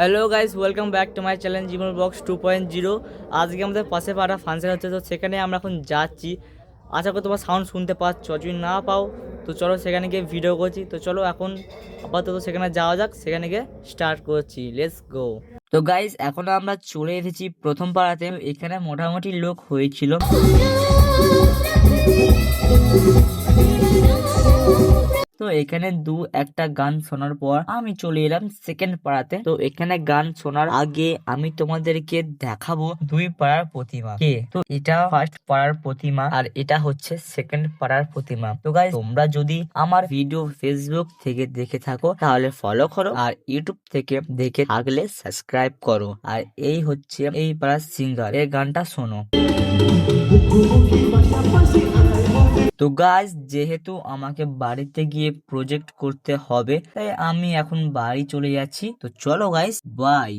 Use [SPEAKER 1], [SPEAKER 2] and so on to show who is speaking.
[SPEAKER 1] Hello guys welcome back to my channel Jibon box two point zero আজকে আমাদের পাশে পাড়া ফাংশন হচ্ছে তো সেখানে আমরা এখন যাচ্ছি। আশা করি তোমার সাউন্ড শুনতে পাচ্ছ, যদি না পাও, তো চলো সেখানে গিয়ে ভিডিও করছি। তো চলো এখন আপাতত সেখানে যাওয়া যাক, সেখানে গিয়ে স্টার্ট করছি। লেটস গো তো গাইস এখন আমরা চলে এসেছি প্রথম পাড়াতে। এখানে মোটামুটি লোক হয়েছিল। তো এখানে দু একটা গান শোনার পর আমি চলে এলাম সেকেন্ড পাড়াতে তো এখানে গান শোনার আগে আমি তোমাদেরকে দেখাবো দুই পাড়ার প্রতিমা কে তো এটা ফার্স্ট পাড়ার প্রতিমা আর এটা হচ্ছে সেকেন্ড পাড়ার প্রতিমা তো গাইস তোমরা যদি আমার ভিডিও ফেসবুক থেকে দেখে থাকো তাহলে ফলো করো আর ইউটিউব থেকে দেখে থাকলে সাবস্ক্রাইব করো আর এই হচ্ছে এই পাড়ার সিঙ্গার এই গানটা শোনো তো গাইজ যেহেতু আমাকে বাড়িতে গিয়ে প্রজেক্ট করতে হবে, তাই আমি এখন বাড়ি চলে যাচ্ছি। তো চলো গাইস বাই